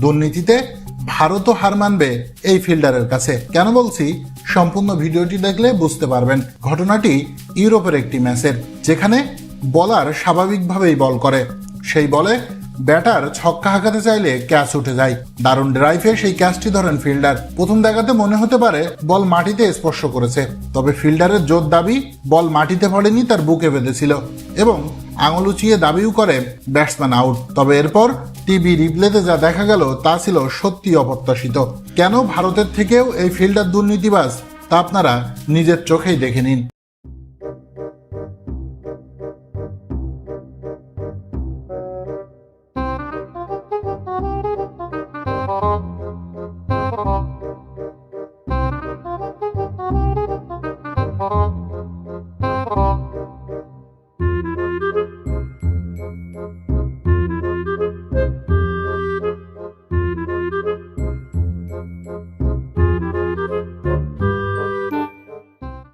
দুর্নীতিতে ভারতও হার মানবে এই ফিল্ডারের কাছে। কেন বলছি? সম্পূর্ণ ভিডিওটি দেখলে বুঝতে পারবেন। ঘটনাটি ইউরোপের একটি ম্যাচের, যেখানে বলার স্বাভাবিকভাবেই বল করে। সেই বলে ব্যাটার ছক্কা হাঁকাতে চাইলে ক্যাচ উঠে যায়। দারুণ ড্রাইভে সেই ক্যাচটি ধরেন ফিল্ডার। প্রথম দেখাতে মনে হতে পারে বল মাটিতে স্পর্শ করেছে। তবে ফিল্ডারের জোর দাবি বল মাটিতে পড়েনি, তার বুকে বেঁধেছিল। এবং আঙুল উঁচিয়ে দাবিও করে ব্যাটসম্যান আউট। তবে এরপর টিভি রিপ্লেতে যা দেখা গেল, তা ছিল সত্যি অপ্রত্যাশিত। কেন ভারতের থেকেও এই ফিল্ডার দুর্নীতিবাজ, তা আপনারা নিজের চোখেই দেখে নিন।